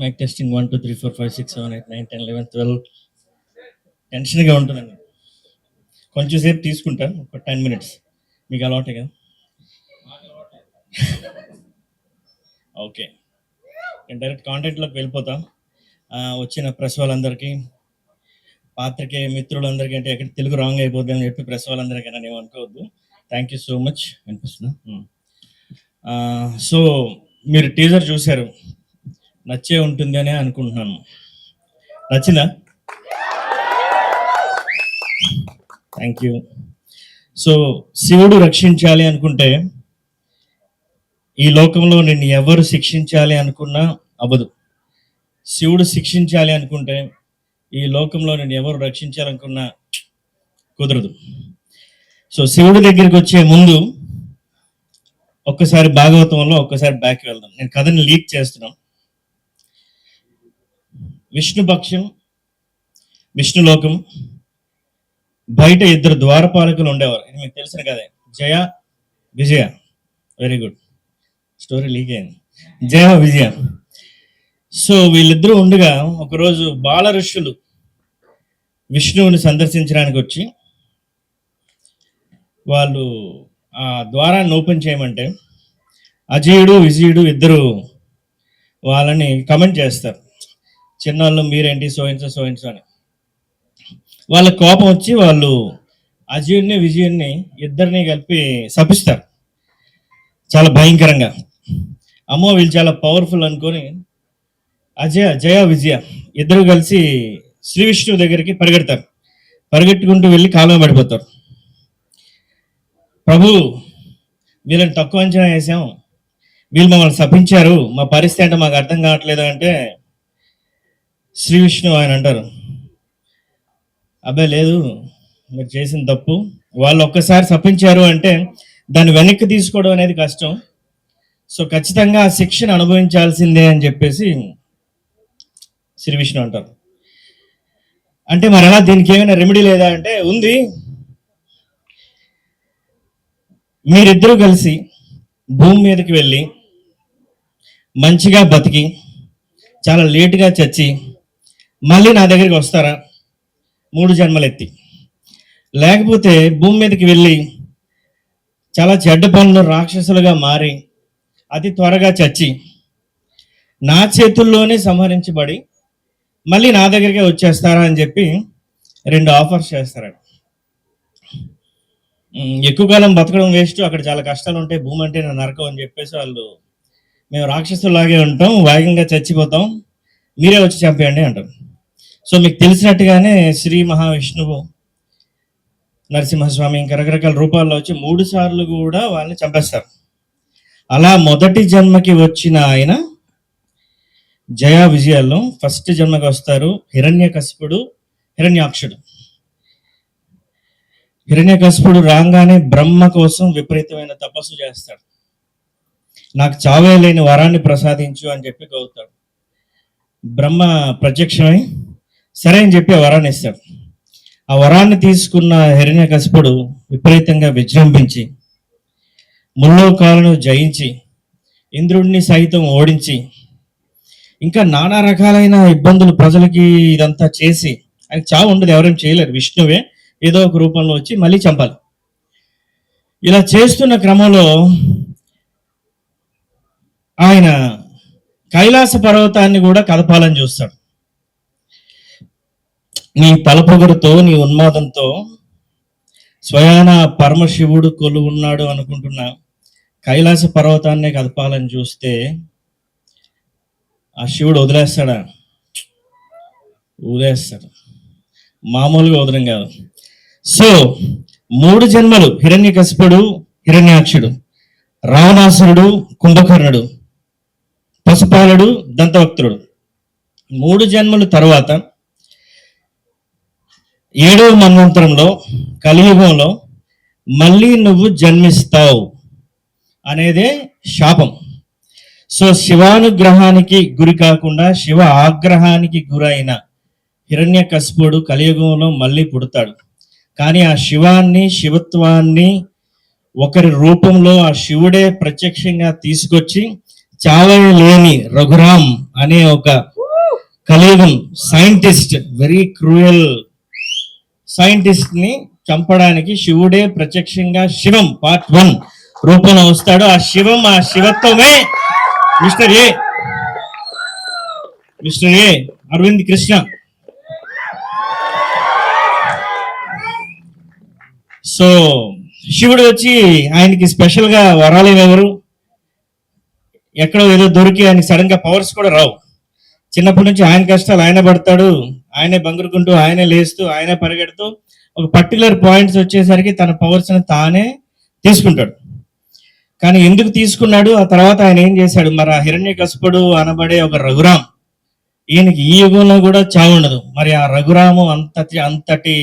Mic testing one two three four five six seven eight nine ten eleven twelve టెన్షన్గా ఉంటుందండి కొంచెం సేపు తీసుకుంటాను ఒక టెన్ మినిట్స్ మీకు అలవాటే కదా? ఓకే నేను డైరెక్ట్ కాంటాక్ట్లోకి వెళ్ళిపోతాం. వచ్చిన ప్రెస్ వాళ్ళందరికీ పాత్రికే మిత్రులందరికీ అంటే ఎక్కడ తెలుగు రాంగ్ అయిపోద్ది అని చెప్పి ప్రెస్ వాళ్ళందరికీ నేను అనుకోవద్దు. థ్యాంక్ యూ సో మచ్ అనిపిస్తున్నా సో మీరు టీజర్ చూశారు. నచ్చే ఉంటుంది అని అనుకుంటున్నాను. నచ్చిందా? థ్యాంక్ యూ సో శివుడు రక్షించాలి అనుకుంటే ఈ లోకంలో నిన్ను ఎవరు శిక్షించాలి అనుకున్నా అవ్వదు. శివుడు శిక్షించాలి అనుకుంటే ఈ లోకంలో నేను ఎవరు రక్షించాలనుకున్నా కుదరదు. సో శివుడి దగ్గరికి వచ్చే ముందు ఒక్కసారి భాగవతంలో ఒక్కసారి బ్యాక్ వెళ్దాం. నేను కథని లీక్ చేస్తున్నాం. విష్ణుభక్ష్యం విష్ణులోకం బయట ఇద్దరు ద్వారపాలకులు ఉండేవారు. ఇది మీకు తెలిసిన కదే Jaya Vijaya. Very good story leak అయింది. జయ విజయ. సో వీళ్ళిద్దరూ ఉండగా ఒకరోజు బాల ఋషులు విష్ణువుని సందర్శించడానికి వచ్చి వాళ్ళు ఆ ద్వారాన్ని ఓపెన్ చేయమంటే అజయుడు విజయుడు ఇద్దరు వాళ్ళని కమెంట్ చేస్తారు. చిన్నవాళ్ళు మీరేంటి? సోయించో సోయించో అని. వాళ్ళ కోపం వచ్చి వాళ్ళు అజయుడిని విజయుడిని ఇద్దరిని కలిపి శపిస్తారు. చాలా భయంకరంగా. అమ్మో వీళ్ళు చాలా పవర్ఫుల్ అనుకొని అజయ జయ విజయ ఇద్దరు కలిసి శ్రీ విష్ణువు దగ్గరికి పరిగెడతారు. పరిగెట్టుకుంటూ వెళ్ళి కాలం పడిపోతారు. ప్రభు వీళ్ళని తక్కువ అంచనా వేసాం. వీళ్ళు మమ్మల్ని శపించారు. మా పరిస్థితి అంటే మాకు అర్థం కావట్లేదు అంటే శ్రీ విష్ణు ఆయన అంటారు. అబ్బాయి లేదు మీరు చేసిన తప్పు. వాళ్ళు ఒక్కసారి తప్పించారు అంటే దాన్ని వెనక్కి తీసుకోవడం అనేది కష్టం. సో ఖచ్చితంగా ఆ శిక్షను అనుభవించాల్సిందే అని చెప్పేసి శ్రీ విష్ణు అంటారు. అంటే మరి అలా దీనికి ఏమైనా రెమెడీ లేదా అంటే ఉంది. మీరిద్దరూ కలిసి భూమి మీదకి వెళ్ళి మంచిగా బతికి చాలా లేటుగా చచ్చి మళ్ళీ నా దగ్గరికి వస్తారా? మూడు జన్మలు ఎత్తి లేకపోతే భూమి మీదకి వెళ్ళి చాలా చెడ్డ పనులు రాక్షసులుగా మారి అతి త్వరగా చచ్చి నా చేతుల్లోనే సంహరించబడి మళ్ళీ నా దగ్గరికే వచ్చేస్తారా అని చెప్పి రెండు ఆఫర్స్ చేస్తారట. ఎక్కువ కాలం బతకడం వేస్ట్ అక్కడ చాలా కష్టాలు ఉంటాయి భూమి అంటే నా నరకం అని చెప్పేసి వాళ్ళు మేము రాక్షసులాగే ఉంటాం వేగంగా చచ్చిపోతాం మీరే వచ్చి చంపేయండి అంటారు. సో మీకు తెలిసినట్టుగానే శ్రీ మహావిష్ణువు నరసింహస్వామి ఇంకా రకరకాల రూపాల్లో వచ్చి మూడు సార్లు కూడా వాళ్ళని చంపేస్తారు. అలా మొదటి జన్మకి వచ్చిన ఆయన జయ విజయాల్లో ఫస్ట్ జన్మకి వస్తారు హిరణ్యకశిపుడు హిరణ్యాక్షుడు. హిరణ్యకశిపుడు రాగానే బ్రహ్మ కోసం విపరీతమైన తపస్సు చేస్తాడు. నాకు చావే లేని వరాన్ని ప్రసాదించు అని చెప్పి కోరుతాడు బ్రహ్మ ప్రత్యక్షమై సరే అని చెప్పి ఆ వరాన్ని ఇస్తాడు. ఆ వరాన్ని తీసుకున్న హిరణ్యకశిపుడు విపరీతంగా విజృంభించి ముల్లోకాలను జయించి ఇంద్రుడిని సైతం ఓడించి ఇంకా నానా రకాలైన ఇబ్బందులు ప్రజలకి ఇదంతా చేసి ఆయన చావు ఉండదు ఎవరేం చేయలేరు. విష్ణువే ఏదో ఒక రూపంలో వచ్చి మళ్ళీ చంపాలి. ఇలా చేస్తున్న క్రమంలో ఆయన కైలాస పర్వతాన్ని కూడా కదపాలని చూస్తాడు. నీ తలపొగరుతో నీ ఉన్మాదంతో స్వయాన పరమశివుడు కొలు ఉన్నాడు అనుకుంటున్నా. కైలాస పర్వతాన్నే కదపాలని చూస్తే ఆ శివుడు వదిలేస్తాడా? వదిలేస్తాడు. మామూలుగా వదలం కాదు. సో మూడు జన్మలు హిరణ్యకశిపుడు హిరణ్యాక్షుడు రావణాసురుడు కుంభకర్ణుడు పశుపాలుడు దంతవక్తుడు మూడు జన్మల తర్వాత ఏడవ మన్వంతరంలో కలియుగంలో మళ్ళీ నువ్వు జన్మిస్తావు అనేదే శాపం. సో శివానుగ్రహానికి గురి కాకుండా శివ ఆగ్రహానికి గురైన హిరణ్యకశిపుడు కలియుగంలో మళ్ళీ పుడతాడు. కానీ ఆ శివాన్ని శివత్వాన్ని ఒకరి రూపంలో ఆ శివుడే ప్రత్యక్షంగా తీసుకొచ్చి చావని లేని రఘురామ్ అనే ఒక కలియుగం సైంటిస్ట్ వెరీ క్రూయల్ సైంటిస్ట్ని చంపడానికి శివుడే ప్రత్యక్షంగా శివం పార్ట్ వన్ రూపంలో వస్తాడు. ఆ శివం ఆ శివత్వమే mister A. Mister A Aravind Krishna. So శివుడు వచ్చి ఆయనకి స్పెషల్గా వరాలు ఎవరు ఎక్కడో ఏదో దొరికి ఆయనకి సడన్గా పవర్స్ కూడా రావు. చిన్నప్పటి నుంచి ఆయన కష్టాలు ఆయన పడతాడు. ఆయనే బంగురుకుంటూ ఆయనే లేస్తూ ఆయనే పరిగెడుతూ ఒక పర్టికులర్ పాయింట్స్ వచ్చేసరికి తన పవర్స్ని తానే తీసుకుంటాడు. కానీ ఎందుకు తీసుకున్నాడు? ఆ తర్వాత ఆయన ఏం చేశాడు? మరి ఆ హిరణ్య కసుపుడు అనబడే ఒక రఘురామ్ ఈయనకి ఈ యుగంలో కూడా చావు ఉండదు. మరి ఆ రఘురాము అంతటి అంతటి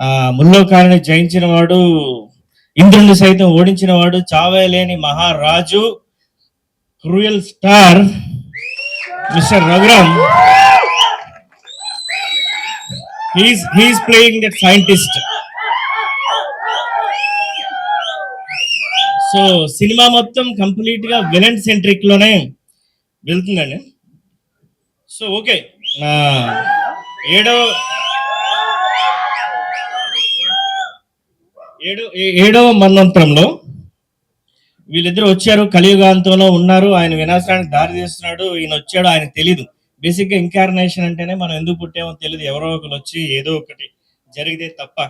ఆ ముల్లోకాలని జయించిన వాడు ఇంద్రుని సైతం ఓడించిన వాడు చావే లేని మహారాజు cruel star mister Raghuram he's he's playing that scientist so cinema మొత్తం కంప్లీట్గా విలన్ సెంట్రిక్లోనే వెళ్తుందండి. సో ఓకే ఏడో ఏడో ఏ- ఏడవ మన్వంతరంలో వీళ్ళిద్దరు వచ్చారు. కలియుగాంతంలో ఉన్నారు. ఆయన వినాశనానికి దారి తీస్తున్నాడు. ఈయన వచ్చాడు ఆయన తెలీదు. బేసిక్గా ఇంకార్నేషన్ అంటేనే మనం ఎందుకు పుట్టామో తెలియదు ఎవరో ఒకరు వచ్చి ఏదో ఒకటి జరిగితే తప్ప.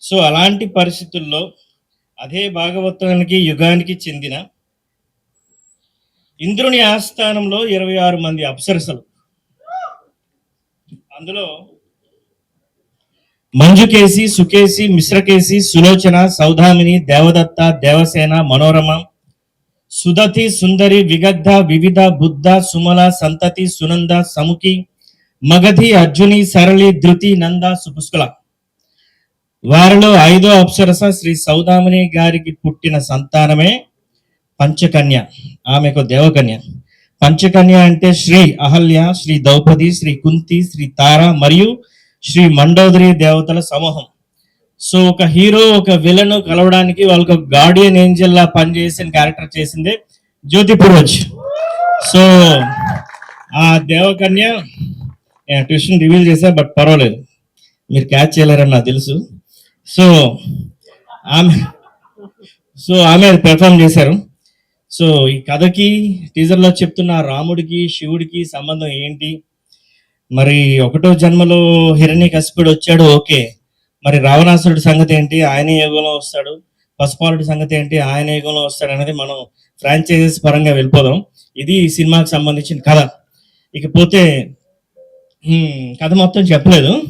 సో అలాంటి పరిస్థితుల్లో అదే భాగవతానికి యుగానికి చెందిన ఇంద్రుని ఆస్థానంలో ఇరవై ఆరు మంది అప్సరసలు. అందులో మంజుకేసి సుకేసి మిశ్రకేసి సులోచన సౌధామిని దేవదత్త దేవసేన మనోరమ సుదతి సుందరి విగద్ధ వివిధ బుద్ధ సుమల సంతతి సునంద సముఖి మగధి అర్జుని సరళి ధృతి నంద సుపుష్కుల. వారిలో ఐదో అప్సరస శ్రీ సౌదామిని గారికి పుట్టిన సంతానమే పంచకన్య. ఆమెకు దేవకన్య. పంచకన్య అంటే శ్రీ అహల్య శ్రీ ద్రౌపది శ్రీ కుంతి శ్రీ తార మరియు శ్రీ మండోదరి దేవతల సమూహం. సో ఒక హీరో ఒక విలన్ కలవడానికి వాళ్ళకి ఒక గార్డియన్ ఏంజల్ లా పనిచేసిన క్యారెక్టర్ చేసిందే జ్యోతి పురోజ్ సో ఆ దేవకన్య ట్యూషన్ రివీల్ చేశా బట్ పర్వాలేదు. మీరు క్యాచ్ చేయలేరని నాకు తెలుసు. సో ఆమె సో ఆమె పెర్ఫామ్ చేశారు. సో ఈ కథకి టీజర్లో చెప్తున్న రాముడికి శివుడికి సంబంధం ఏంటి? మరి ఒకటో జన్మలో హిరణ్య కసిపుడు వచ్చాడు ఓకే. మరి రావణాసురుడి సంగతి ఏంటి? ఆయన యుగంలో వస్తాడు. పసుపాలుడి సంగతి ఏంటి? ఆయన యుగంలో వస్తాడు అనేది మనం ఫ్రాంచైజెస్ పరంగా వెళ్ళిపోదాం. ఇది ఈ సినిమాకి సంబంధించిన కథ. ఇకపోతే కథ మొత్తం చెప్పలేదు.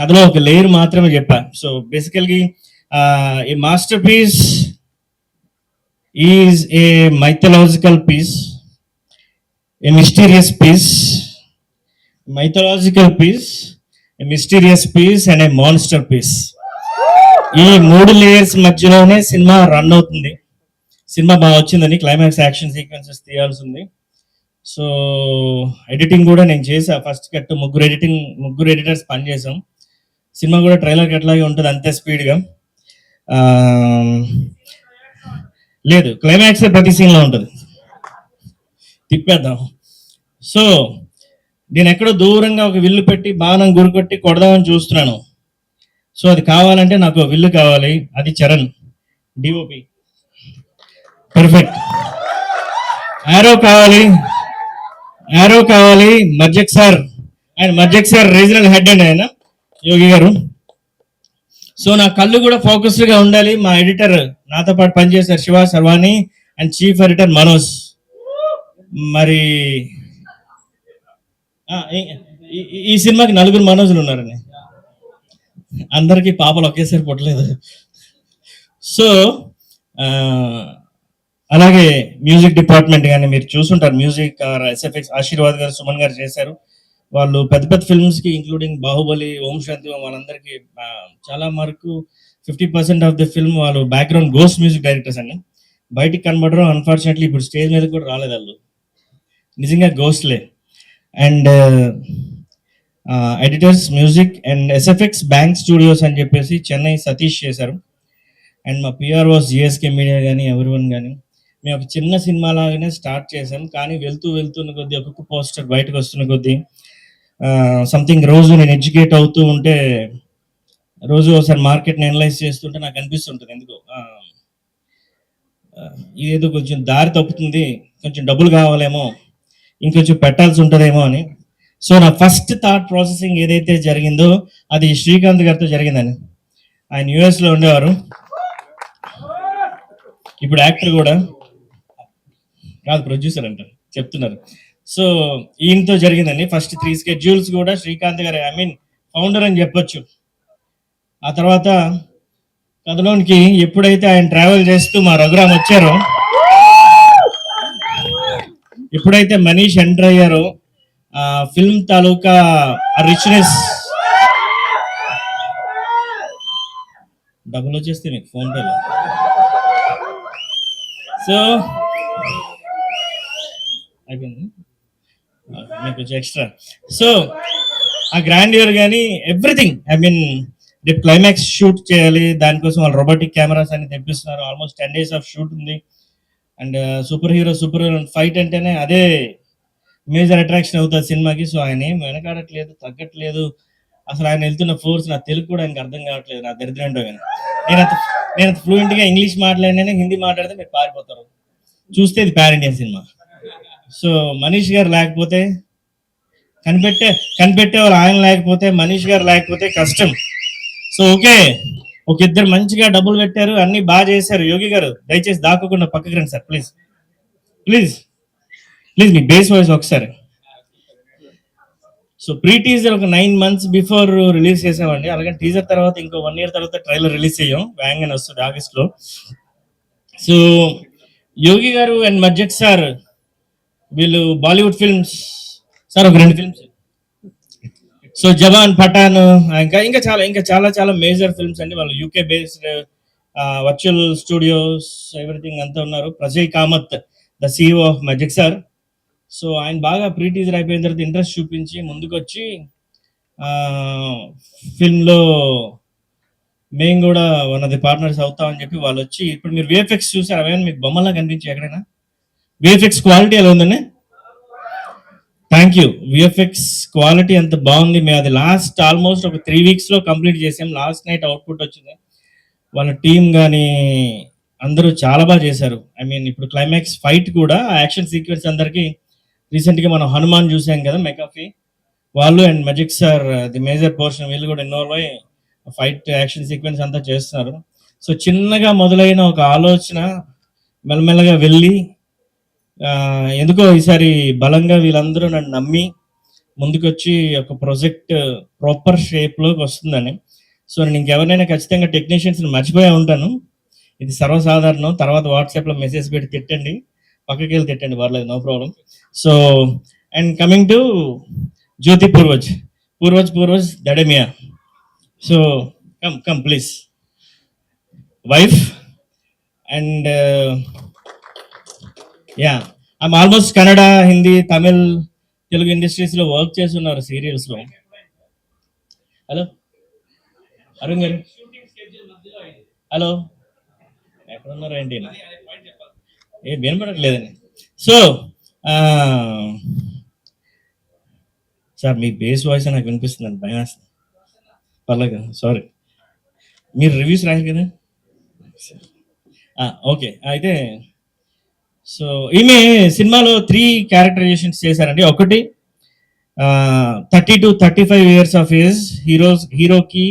కథలో ఒక లేయర్ మాత్రమే చెప్పా. సో బేసికల్గా ఈ masterpiece is a mythological piece a mysterious piece mythological piece mysterious piece and a monster piece ఈ మూడు లేయర్స్ మధ్యలోనే సినిమా రన్ అవుతుంది. సినిమా బాగా వచ్చిందని క్లైమాక్స్ యాక్షన్ సీక్వెన్సెస్ తీయాల్సి ఉంది సో ఎడిటింగ్ కూడా నేను చేసా ఫస్ట్ కట్ ముగ్గురు ఎడిటింగ్ ముగ్గురు ఎడిటర్స్ పనిచేసాం సినిమా కూడా ట్రైలర్ ఎట్లాగే ఉంటుంది అంతే స్పీడ్గా లేదు క్లైమాక్స్ ప్రతి సీన్లో ఉంటుంది. తిప్పేద్దాం. సో నేను ఎక్కడో దూరంగా ఒక విల్లు పెట్టి బాణం గురికొట్టి కొడదామని చూస్తున్నాను. సో అది కావాలంటే నాకు విల్లు కావాలి. అది చరణ్ డిఓపి పర్ఫెక్ట్ యారో కావాలి. యారో కావాలి. మర్జక్ సార్ ఆయన మర్జక్ సార్ రీజనల్ హెడ్ అండి ఆయన యోగి గారు. సో నా కళ్ళు కూడా ఫోకస్డ్గా ఉండాలి. మా ఎడిటర్ నాతో పాటు పనిచేశారు శివ సర్వాణి అండ్ చీఫ్ ఎడిటర్ మనోజ్. మరి ఈ- సినిమాకి నలుగురు మనోజులు ఉన్నారండి. అందరికీ పాపలు ఒకేసారి పుట్టలేదు. సో అలాగే మ్యూజిక్ డిపార్ట్మెంట్ కానీ మీరు చూసుంటారు. మ్యూజిక్ ఎస్ఎఫ్ఎక్స్ ఆశీర్వాద్ గారు సుమన్ గారు చేశారు. వాళ్ళు పెద్ద పెద్ద ఫిల్మ్స్కి ఇంక్లూడింగ్ బాహుబలి ఓం శాంతి వాళ్ళందరికీ చాలా వరకు fifty percent of the film వాళ్ళు బ్యాక్గ్రౌండ్ గోస్ మ్యూజిక్ డైరెక్టర్స్ అండి. బయటికి కనబడరు. అన్ఫార్చునేట్లీ ఇప్పుడు స్టేజ్ మీద కూడా రాలేదు వాళ్ళు. నిజంగా గోస్ట్లే and editors music and SFX bank studios అని చెప్పేసి చెన్నై సతీష్ చేశారు. అండ్ మా పిఆర్ఓస్ జిఎస్కే మీడియా కానీ ఎవరి వన్ కానీ మేము ఒక చిన్న సినిమా లాగానే స్టార్ట్ చేసాం కానీ వెళ్తూ వెళ్తున్న కొద్దీ ఒక్కొక్క పోస్టర్ బయటకు వస్తున్న కొద్దీ సంథింగ్ రోజు నేను ఎడ్యుకేట్ అవుతూ ఉంటే రోజు ఒకసారి మార్కెట్ని అనలైజ్ చేస్తుంటే నాకు అనిపిస్తుంటుంది. ఎందుకు ఇదేదో కొంచెం దారి తప్పుతుంది. కొంచెం డబ్బులు కావాలేమో. ఇంకొంచెం పెట్టాల్సి ఉంటుందేమో అని. సో నా ఫస్ట్ థాట్ ప్రాసెసింగ్ ఏదైతే జరిగిందో అది శ్రీకాంత్ గారితో జరిగిందని. ఆయన యుఎస్లో ఉండేవారు. ఇప్పుడు యాక్టర్ కూడా. కాదు ప్రొడ్యూసర్ అంటారు చెప్తున్నారు. సో ఈయనతో జరిగిందండి. ఫస్ట్ త్రీ స్కెడ్యూల్స్ కూడా శ్రీకాంత్ గారు. ఐ మీన్ ఫౌండర్ అని చెప్పొచ్చు. ఆ తర్వాత కథలోనికి ఎప్పుడైతే ఆయన ట్రావెల్ చేస్తూ మా రఘురామ్ వచ్చారో ఎప్పుడైతే మనీష్ ఎంటర్ అయ్యారో ఫిల్మ్ తాలూకా రిచ్నెస్ డబ్బులు వచ్చేస్తే మీకు ఫోన్ పేలో సో అయిపోయింది. మీకు ఎక్స్ట్రా సో ఆ గ్రాండియర్ కానీ ఎవ్రీథింగ్ ఐ మీన్ రేపు క్లైమాక్స్ షూట్ చేయాలి దానికోసం వాళ్ళు రోబోటిక్ కెమెరాస్ అని తెప్పిస్తున్నారు. Almost ten days of shoot ఉంది. And super hero super hero fight అంటేనే అదే మేజర్ అట్రాక్షన్ అవుతుంది సినిమాకి. సో ఆయన ఏం వెనకాడట్లేదు తగ్గట్లేదు. అసలు ఆయన వెళ్తున్న ఫోర్స్ నా తెలుగు కూడా ఆయనకు అర్థం కావట్లేదు నా దరిద్రం ఏంటో కానీ. నేను అంత నేను ఫ్లూయెంట్గా ఇంగ్లీష్ మాట్లాడినా హిందీ మాట్లాడితే మీరు పారిపోతారు. చూస్తే ఇది pan Indian cinema. So Manish గారు లేకపోతే కనిపెట్టే కనిపెట్టే వాళ్ళు ఆయన లేకపోతే మనీష్ గారు లేకపోతే కష్టం. So okay. ఒక ఇద్దరు మంచిగా డబ్బులు పెట్టారు అన్ని బాగా చేశారు. యోగి గారు దయచేసి దాక్కకుండా పక్కకి రండి సార్ ప్లీజ్ ప్లీజ్ ప్లీజ్ మీ బేస్ వాయిస్ ఒకసారి. సో ప్రీ టీజర్ ఒక నైన్ మంత్స్ బిఫోర్ రిలీజ్ చేసామండి. అలాగే టీజర్ తర్వాత ఇంకో వన్ ఇయర్ తర్వాత ట్రైలర్ రిలీజ్ చేయం. వ్యాంగ్ అని వస్తుంది ఆగస్ట్లో సో యోగి గారు అండ్ మర్జెట్ సార్ వీళ్ళు బాలీవుడ్ ఫిల్మ్స్ సార్ ఒక రెండు ఫిల్మ్స్ సో జవాన్ పఠాన్ ఇంకా ఇంకా చాలా ఇంకా చాలా చాలా మేజర్ ఫిల్మ్స్ అండి. వాళ్ళు UK based virtual studios everything అంతా ఉన్నారు. Prajay Kamat the CEO of magic sir so ఆయన బాగా ప్రీ టీజర్ అయిపోయిన తర్వాత ఇంట్రెస్ట్ చూపించి ముందుకొచ్చి ఫిల్మ్లో మేము కూడా వన్ ఆఫ్ ది పార్ట్నర్స్ అవుతామని చెప్పి వాళ్ళు వచ్చి ఇప్పుడు మీరు విఎఫ్ఎక్స్ చూసారు? అవన్నీ మీకు బొమ్మలా కనిపించి ఎక్కడైనా? విఎఫ్ఎక్స్ క్వాలిటీ ఎలా ఉందండి? థ్యాంక్ యూ విఎఫ్ఎక్స్ క్వాలిటీ అంత బాగుంది? మేము అది లాస్ట్ ఆల్మోస్ట్ ఒక త్రీ వీక్స్లో కంప్లీట్ చేసాం. లాస్ట్ నైట్ అవుట్పుట్ వచ్చింది. వాళ్ళ టీం కానీ అందరూ చాలా బాగా చేశారు. ఐ మీన్ ఇప్పుడు క్లైమాక్స్ ఫైట్ కూడా యాక్షన్ సీక్వెన్స్ అందరికి రీసెంట్గా మనం హనుమాన్ చూసాం కదా మెకాఫీ వాళ్ళు and magic sir the major portion వీళ్ళు కూడా ఇన్వాల్వ్ అయ్యి ఫైట్ యాక్షన్ సీక్వెన్స్ అంతా చేస్తున్నారు. సో చిన్నగా మొదలైన ఒక ఆలోచన మెల్లమెల్లగా వెళ్ళి ఎందుకో ఈసారి బలంగా వీళ్ళందరూ నన్ను నమ్మి ముందుకొచ్చి ఒక ప్రాజెక్ట్ ప్రాపర్ షేప్లోకి వస్తుందని. సో నేను ఇంకెవరినైనా ఖచ్చితంగా టెక్నీషియన్స్ మర్చిపోయే ఉంటాను. ఇది సర్వసాధారణం. తర్వాత వాట్సాప్లో మెసేజ్ పెట్టి తిట్టండి. పక్కకి వెళ్ళి తిట్టండి. పర్లేదు no problem so and coming to Jyothi Purvaj. Purvaj Purvaj దడమియా. So come come please. Wife and ya I'm almost Kannada Hindi Tamil Telugu ఇండస్ట్రీస్లో work చేస్తున్నారు సీరియల్స్లో. హలో అరుణ్ గారు? హలో ఎక్కడ ఉన్నారు ఏంటి? ఏ వినపడట్లేదండి సో సార్ మీ బేస్ వాయిస్ నాకు వినిపిస్తుందండి భయం వేస్తుంది. పర్లేదు సారీ మీరు రివ్యూస్ రాయాలి కదా? ఓకే అయితే సో ఈమె సినిమాలో త్రీ క్యారెక్టరైజేషన్స్ చేశారండి. ఒకటి thirty to thirty five years of age heroes హీరోకి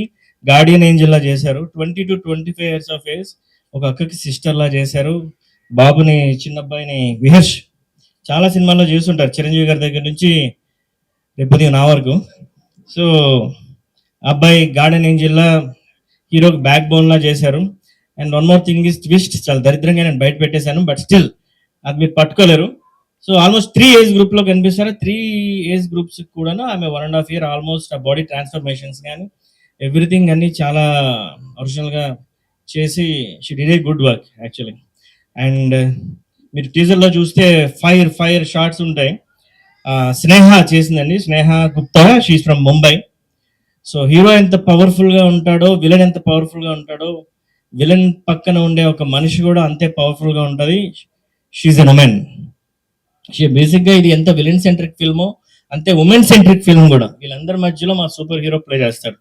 గార్డియన్ ఏంజిల్లా చేశారు. Twenty to twenty five years of age ఒక అక్కకి సిస్టర్లా చేశారు. బాబుని చిన్న అబ్బాయిని విహర్ష్ చాలా సినిమాల్లో చేస్తుంటారు. చిరంజీవి గారి దగ్గర నుంచి రేపు నా వరకు. సో అబ్బాయి గార్డెన్ ఏంజిల్లా హీరోకి బ్యాక్ బోన్లా చేశారు. And one more thing is twist చాలా దరిద్రంగా నేను బయట పెట్టేశాను బట్ స్టిల్ అది మీరు పట్టుకోలేరు. సో ఆల్మోస్ట్ త్రీ ఏజ్ గ్రూప్లో కనిపిస్తారు? త్రీ ఏజ్ గ్రూప్స్ కూడా ఆమె one and half year almost ఆ బాడీ ట్రాన్స్ఫర్మేషన్స్ కానీ ఎవ్రీథింగ్ అన్ని చాలా ఒరిజినల్గా చేసి she did a good work actually and మీరు టీజర్లో చూస్తే ఫైర్ ఫైర్ షార్ట్స్ ఉంటాయి. స్నేహ చేసిందండి. Sneha Gupta she's from Mumbai so hero ఎంత పవర్ఫుల్గా ఉంటాడో విలన్ ఎంత పవర్ఫుల్గా ఉంటాడో విలన్ పక్కన ఉండే ఒక మనిషి కూడా అంతే పవర్ఫుల్గా షీఈ్ ఎన్ ఉమెన్ షీ బేసిక్గా ఇది ఎంత విలన్ సెంట్రిక్ ఫిల్మో అంతే ఉమెన్ సెంట్రిక్ ఫిల్మ్ కూడా. వీళ్ళందరి మధ్యలో మా సూపర్ హీరో ప్లే చేస్తాడు.